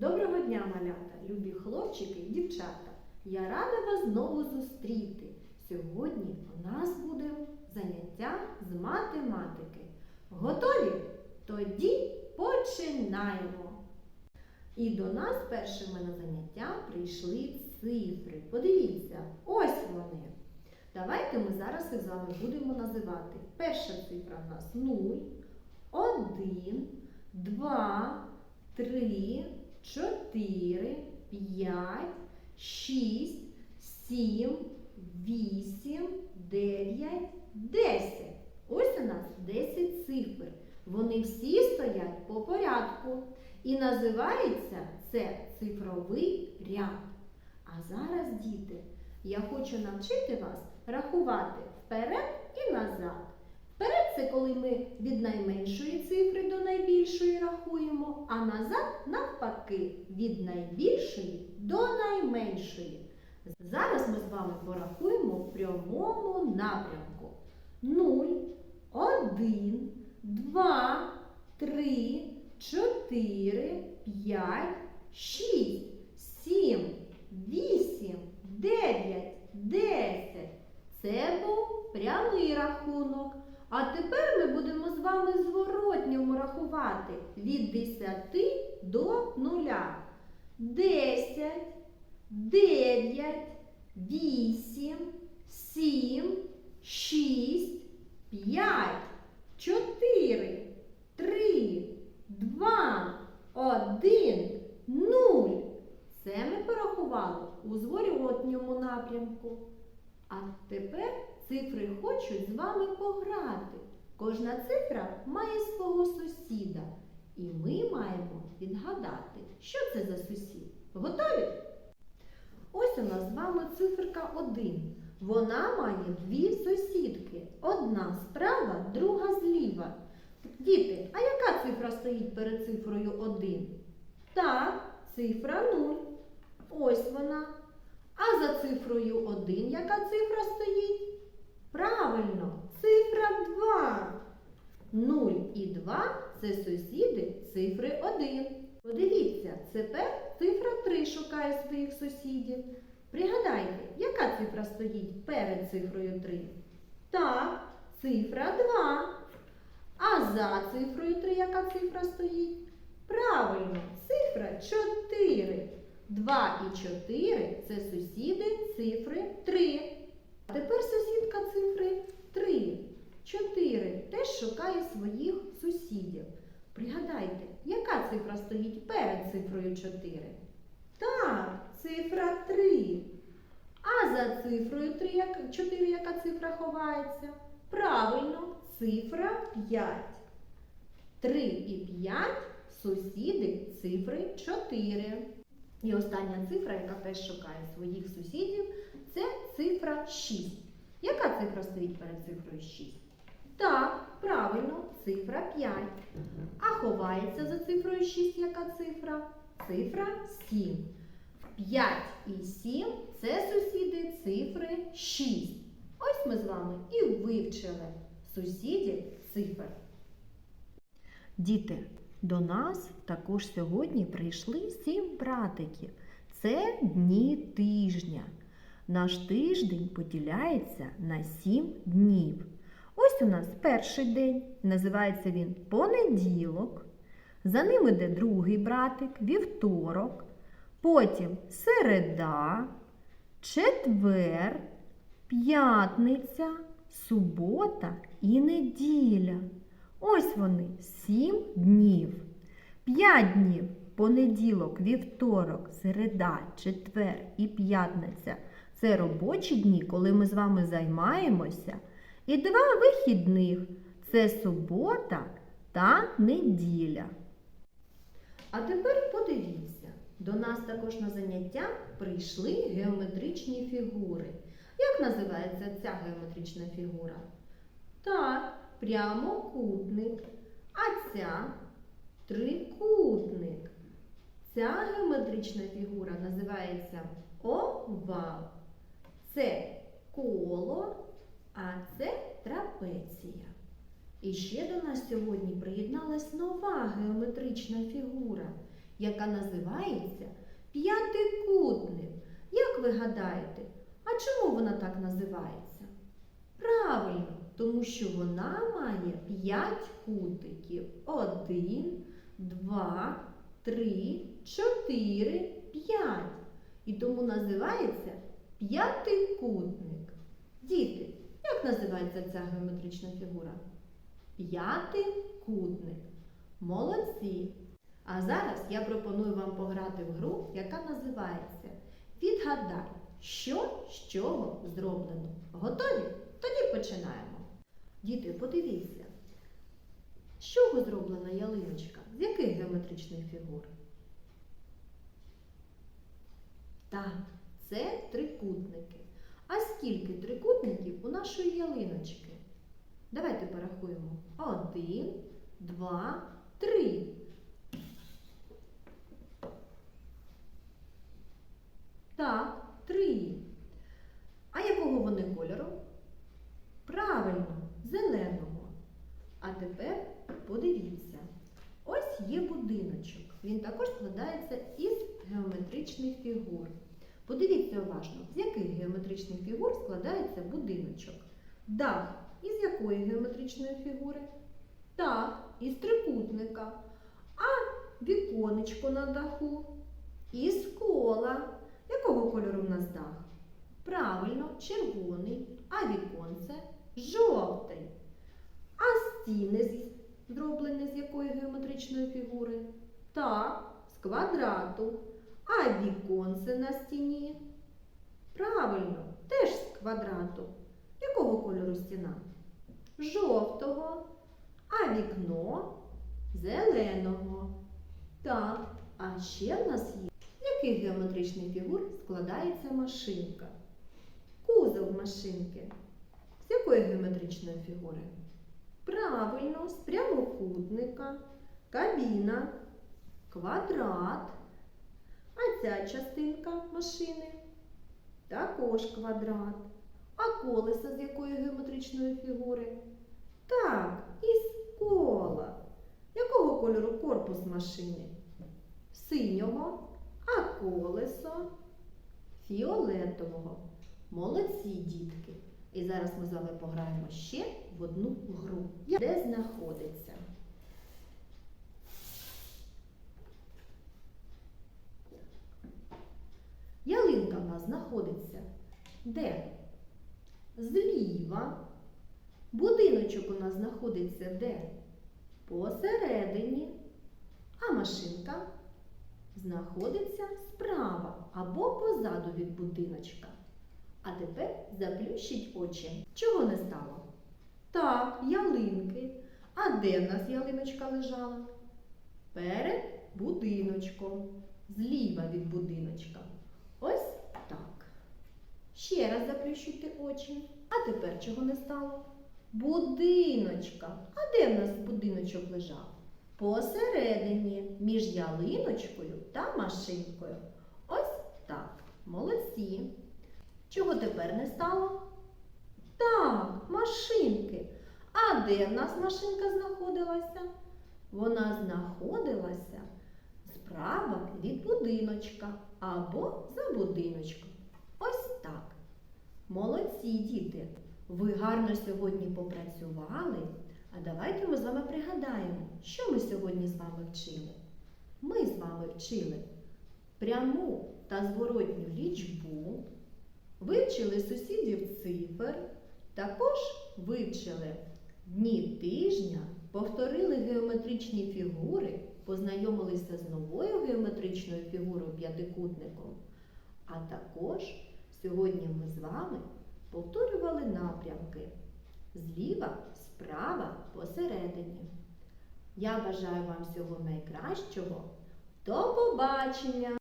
Доброго дня, малята, любі хлопчики і дівчата. Я рада вас знову зустріти. Сьогодні у нас буде заняття з математики. Готові? Тоді починаємо. І до нас першими на заняття прийшли цифри. Подивіться, ось вони. Давайте ми зараз їх з вами будемо називати. Перша цифра в нас 0, 1, 2, 3, 4, 5, 6, 7, 8, 9, 10. Ось у нас 10 цифр. Вони всі стоять по порядку. І називається це цифровий ряд. А зараз, діти, я хочу навчити вас рахувати вперед і назад. Це коли ми від найменшої цифри до найбільшої рахуємо, а назад навпаки від найбільшої до найменшої. Зараз ми з вами порахуємо в прямому напрямку. 0, 1, 2, 3, 4, 5, 6, 7, 8, 9, 10. Це був прямий рахунок. А тепер ми будемо з вами зворотньому рахувати від 10 до 0. 10, 9, 8, 7, 6, 5, 4, 3, 2, 1, 0. Це ми порахували у зворотньому напрямку. А тепер цифри хочуть з вами пограти. Кожна цифра має свого сусіда. І ми маємо відгадати, що це за сусід. Готові? Ось у нас з вами циферка 1. Вона має дві сусідки. Одна справа, друга зліва. Діти, а яка цифра стоїть перед цифрою 1? Так, цифра 0. Ось вона. А за цифрою 1 яка цифра стоїть? Правильно, цифра 2. 0 і 2 це сусіди цифри 1. Подивіться, тепер цифра 3 шукає своїх сусідів. Пригадайте, яка цифра стоїть перед цифрою 3? Так, цифра 2. А за цифрою 3 яка цифра стоїть? Правильно, цифра 4. 2 і 4 це сусіди цифри 3. А тепер сусідка цифри 3. 4 теж шукає своїх сусідів. Пригадайте, яка цифра стоїть перед цифрою 4? Так, цифра 3. А за цифрою 3, 4 яка цифра ховається? Правильно, цифра 5. 3 і 5 сусіди цифри 4. І остання цифра, яка теж шукає своїх сусідів, це цифра 6. Яка цифра стоїть перед цифрою 6? Так, правильно, цифра 5. А ховається за цифрою 6 яка цифра? Цифра 7. 5 і 7 це сусіди цифри 6. Ось ми з вами і вивчили сусідів цифр. Діти, до нас також сьогодні прийшли сім братиків. Це дні тижня. Наш тиждень поділяється на сім днів. Ось у нас перший день, називається він понеділок. За ним іде другий братик, вівторок, потім середа, четвер, п'ятниця, субота і неділя. Ось вони сім днів. П'ять днів понеділок, вівторок, середа, четвер і п'ятниця це робочі дні, коли ми з вами займаємося. І два вихідних це субота та неділя. А тепер подивіться, до нас також на заняття прийшли геометричні фігури. Як називається ця геометрична фігура? Так, прямокутник. А ця трикутник. Ця геометрична фігура називається овал. Це коло, а це трапеція. І ще до нас сьогодні приєдналась нова геометрична фігура. яка називається п'ятикутник. Як ви гадаєте, а чому вона так називається? Правильно, тому що вона має п'ять кутиків. Один, два, три, чотири, п'ять. І тому називається п'ятикутник. Діти, як називається ця геометрична фігура? П'ятикутник. Молодці! А зараз я пропоную вам пограти в гру, яка називається Відгадай, що з чого зроблено. Готові? Тоді починаємо. Діти, подивіться, з чого зроблена ялиночка? З яких геометричних фігур? Так, це трикутники. А скільки трикутників у нашої ялиночки? Давайте порахуємо. Один, два, три. Так, три. А якого вони кольору? Правильно, зеленого. А тепер подивіться. Ось є будиночок. Він також складається із геометричних фігур. Подивіться уважно, з яких геометричних фігур складається будиночок. Дах із якої геометричної фігури? Так, із трикутника. А віконечко на даху із кола. Якого кольору в нас дах? Правильно, червоний, а віконце жовтий. А стіни зроблені з якої геометричної фігури? Так, з квадрату. А віконце на стіні? Правильно, теж з квадрату. Якого кольору стіна? Жовтого. А вікно зеленого. Так, а ще в нас є яких геометричних фігур складається машинка? Кузов машинки. З якої геометричної фігури? Правильно, з прямокутника, кабіна, квадрат. А ця частинка машини також квадрат. А колеса з якої геометричної фігури? Так, із кола. Якого кольору корпус машини? Синього, а колесо фіолетового. Молодці, дітки! І зараз ми з вами пограємо ще в одну гру. Де знаходиться? Ялинка в нас знаходиться де? Зліва. Будиночок у нас знаходиться де? Посередині. А машинка знаходиться справа або позаду від будиночка. А тепер заплющіть очі. Чого не стало? Так, ялинки. А де в нас ялиночка лежала? Перед будиночком. Зліва від будиночка. Ось. Ще раз заплющуйте очі. А тепер чого не стало? Будиночка. А де в нас будиночок лежав? Посередині між ялиночкою та машинкою. Ось так. Молодці. Чого тепер не стало? Так, машинки. А де в нас машинка знаходилася? Вона знаходилася справа від будиночка або за будиночком. Молодці, діти! Ви гарно сьогодні попрацювали. А давайте ми з вами пригадаємо, що ми сьогодні з вами вчили. Ми з вами вчили пряму та зворотню лічбу, вивчили сусідів цифр, також вивчили дні тижня, повторили геометричні фігури, познайомилися з новою геометричною фігурою п'ятикутником. А також сьогодні ми з вами повторювали напрямки зліва, справа, посередині. Я бажаю вам всього найкращого. До побачення!